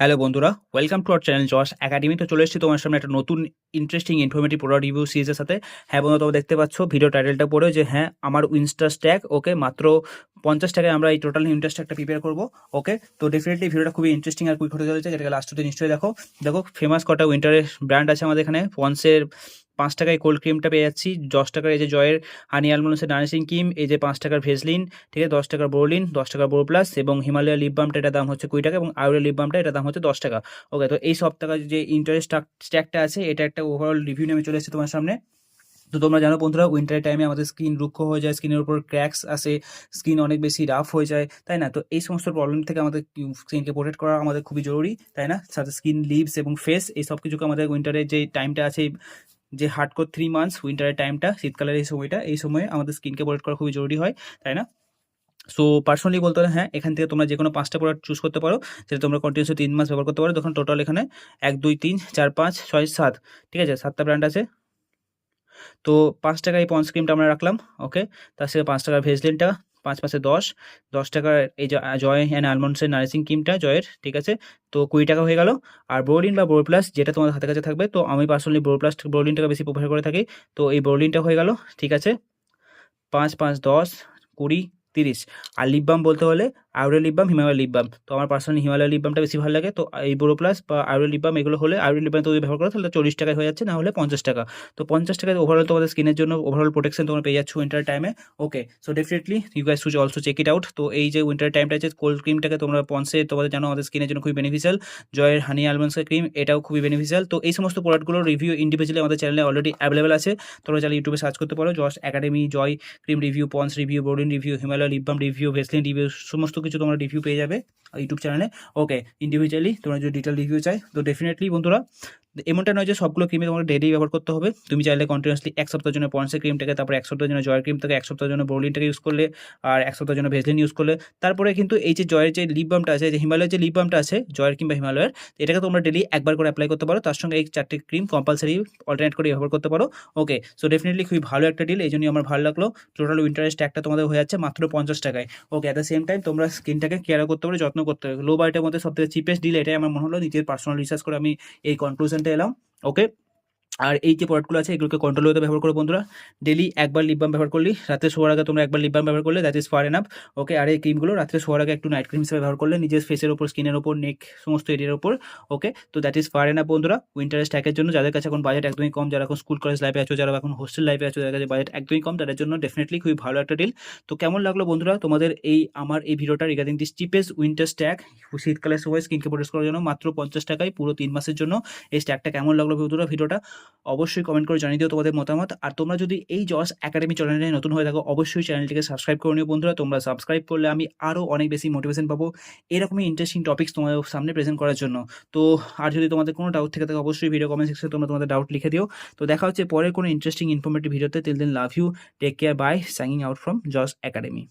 Hello বন্ধুরা। Welcome to our channel Jos academy তো চলে এসেছি তোমার সামনে একটা নতুন ইন্টারেস্টিং ইনফরমেটিভ প্রোডাক্ট রিভিউ সিরিজের সাথে। হ্যাঁ বন্ধু তোমরা দেখতে পাচ্ছ ভিডিও টাইটেলটা পড়ে যে হ্যাঁ আমার উইনস্টার স্ট্যাক ওকে মাত্র পঞ্চাশ টাকায় আমরা এই টোটাল ইন্টারেস্ট একটা প্রিপেয়ার করব ওকে তো ডেফিনেটলি ভিডিওটা খুবই ইন্টারেস্টিং আর কুইক হতে চলেছে। যেটাকে অব্দি নিশ্চয়ই দেখো। দেখো ফেমাস কটা উইন্টারের ব্র্যান্ড আছে আমাদের এখানে। পন্সের পাঁচ টাকায় কোল্ড ক্রিমটা পেয়ে যাচ্ছি, দশ টাকার এই যে জয়ের হানি আলমন্ডসের ডান্সিং ক্রিম এই যে পাঁচ টাকার ভেসলিন ঠিক আছে, দশ টাকার বোরলিন দশ টাকার বোর প্লাস এবং হিমালয় লিপ বামটা এটার দাম হচ্ছে কুড়ি টাকা এবং আয়ুরের লিপ বামটা এটার দাম হচ্ছে দশ টাকা। ওকে তো এই সব টাকার যে ইন্টারেস্ট স্ট্যাকটা আছে, এটা একটা ওভারঅল রিভিউ নেমে চলে এসেছে তোমার সামনে। তো তোমরা জানো বন্ধুরা উইন্টারের টাইমে আমাদের স্কিন রুক্ষ হয়ে যায় স্কিনের উপর ক্র্যাকস আসে স্কিন অনেক বেশি রাফ হয়ে যায়, তাই না? তো এই সমস্ত প্রবলেম থেকে আমাদের স্কিনকে প্রোটেক্ট করা আমাদের খুবই জরুরি, তাই না? সাথে স্কিন লিভস এবং ফেস এই সব কিছুকে আমাদের উইন্টারের যে টাইমটা আছে যে হার্ডকোর থ্রি মান্থস উইন্টারের টাইমটা শীতকালের এই সময়টা, এই সময়ে আমাদের স্কিনকে প্রোটেক্ট করা খুবই জরুরি হয়, তাই না? সো পার্সোনালি বলতে হলে হ্যাঁ এখান থেকে তোমরা যে কোনো পাঁচটা প্রোডাক্ট চুজ করতে পারো যেটা তোমরা কন্টিনিউসলি তিন মাস ব্যবহার করতে পারো। তখন টোটাল এখানে এক, দুই, তিন, চার, পাঁচ, ছয়, সাত, ঠিক আছে? সাতটা ব্র্যান্ড আছে। তো পাঁচ টাকা এই পন্স ক্রিমটা আমরা রাখলাম ওকে তার সাথে পাঁচ টাকার ভেজলিনটা পাঁচ পাঁচে দশ দশ টাকার এই জয় অ্যান্ড আলমন্ডসের নার্সিং ক্রিমটা জয়ের, ঠিক আছে? তো কুড়ি টাকা হয়ে গেল। আর বোরলিন বা বোর প্লাস যেটা তোমার হাতের কাছে থাকবে, তো আমি পার্সোনালি বোর প্লাস বোরলিনটাকে বেশি প্রিফার করে থাকি। তো এই বোরলিনটা হয়ে গেল, ঠিক আছে? পাঁচ পাঁচ দশ, কুড়ি, তিরিশ। আর লিপবাম বলতে হলে আউরেল লিপ বাম হিমালয় লিপ বাম তো আমার পার্সোনালি হিমালয় লিপ বামটা বেশি ভালো লাগে। তো এই বোরো প্লাস বা আউরেল লিপ বাম এগুলো হলে আউরেল লিপ বাম তো ব্যবহার করো, তাহলে চল্লিশ টাকায় হয়ে যাচ্ছে, না হলে পঞ্চাশ টাকা। তো পঞ্চাশ টাকায় ওভারঅল তোমাদের স্কিনের জন্য ওভারঅল প্রোটেকশন তোমরা পেয়ে যাচ্ছ উইন্টার টাইমে okay so definitely you guys should also check it out তো এই যে উইন্টার টাইমটা আছে কোল্ড ক্রিমটাকে তোমরা পন্সে তোমাদের জানো আমাদের স্কিনের জন্য খুবই বেনিফিশিয়াল জয়ের হানি আলমন্ডসের ক্রিম এটাও খুবই বেনিফিশিয়াল তো এই সমস্ত প্রোডাক্টগুলোর রিভিউ ইন্ডিভিজুয়ালি আমাদের চ্যানেলে অলরেডি অ্যাভেলেবেল আছে। তোমরা চাইলে ইউটিউবে সার্চ করতে পারো। Jos academy Joy cream review Pond's review বোর্ডিন review Himalaya lip balm review Vaseline review সমস্ত কিছু তোমরা রিভিউ পেয়ে যাবে ইউটিউব চ্যানেলে ওকে ইন্ডিভিজুয়ালি তোমরা যদি ডিটেল রিভিউ চাই, তো ডেফিনেটলি বন্ধুরা এমনটা নয় যে সবগুলো ক্রিমে তোমাকে ডেলি ব্যবহার করতে হবে। তুমি চাইলে কন্টিনিউসলি এক সপ্তাহের জন্য পন্সের ক্রিমটাকে তারপর এক সপ্তাহের জন্য জয়ের ক্রিমটাকে এক সপ্তাহের জন্য বোরলিনটাকে ইউজ করলে, আর এক সপ্তাহের জন্য ভেজলিন ইউজ করলে। তারপরে কিন্তু এই যে জয়ের যে লিপ বামটা আছে যে হিমালয়ের যে লিপ বামটা আছে, জয়ের কিংবা হিমালয়ের, এটাকে তোমরা ডেলি একবার করে অ্যাপ্লাই করতে পারো। তার সঙ্গে এই চারটে ক্রিম কম্পালসারি অল্টারনেট করে ব্যবহার করতে পারো। ওকে সো ডেফিনেটলি খুবই ভালো একটা ডিল এই জন্যই আমার ভালো লাগল। টোটাল ইন্টারেস্ট একটা তোমাদের হয়ে যাচ্ছে মাত্র পঞ্চাশ টাকায়। Okay at the same time তোমরা স্কিনটাকে কেয়ার করতে পারো, যত্ন করতে হবে। লো বাইটের মধ্যে সবথেকে চিপেস্ট ডিল এটাই আমার মনে হলো। নিজের পার্সোনাল রিসার্চ করে আমি এই কনক্লুশনটা এলাম ওকে আর এই যে প্রোডাক্টগুলো আছে, এগুলোকে কন্ট্রোল হতে ব্যবহার করো বন্ধুরা। ডেলি একবার লিপ বাম ব্যবহার করলি রাতে শোয়ার আগে তোমরা একবার লিপ বাম ব্যবহার করলে that is far enough okay আর এই ক্রিমগুলো রাত্রে শোয়ার আগে একটু নাইট ক্রিম হিসেবে ব্যবহার করলে, নিজের ফেসের ওপর স্কিনের ওপর নেক সমস্ত এরিয়ার ওপর ওকে তো দ্যাট ইজ ফার এনাফ বন্ধুরা উইন্টার স্ট্যাকের জন্য যাদের কাছে এখন বাজেট একদমই কম, যারা এখন স্কুল কলেজ লাইফে আছো, যারা এখন হোস্টেল লাইফে আছো, যাদের কাছে বাজেট একদমই কম, তাদের জন্য ডেফিনেটলি খুবই ভালো একটা ডিল তো কেমন লাগল বন্ধুরা, তোমাদের এই, আমার এই ভিডিওটা regarding this cheapest winter stack শীতকালের সময় স্কিনকে প্রোটেক্ট করার জন্য, মাত্র পঞ্চাশ টাকায় পুরো তিন মাসের জন্য, এই স্ট্যাকটা কেমন লাগল বন্ধুরা ভিডিওটা অবশ্যই কমেন্ট করে জানিয়ে দিও তোমাদের মতামত। আর তোমরা যদি এই জস একাডেমি চ্যানেলে নতুন হয়ে থাকো, অবশ্যই চ্যানেলটিকে সাবস্ক্রাইব করে নিও বন্ধুরা। তোমরা সাবস্ক্রাইব করলে আমি আরও অনেক বেশি মোটিভেশন পাবো এরকমই ইন্টারেস্টিং টপিক্স তোমাদের সামনে প্রেজেন্ট করার জন্য। তো আর যদি তোমাদের কোনো ডাউট থেকে থাকে, অবশ্যই ভিডিও কমেন্ট সেকশনে তোমরা তোমাদের ডাউট লিখে দিও। তো দেখা হচ্ছে পরের কোনো ইন্টারেস্টিং ইনফরমেটিভ ভিডিওতে তিল দিন love you take care bye signing out from Jos academy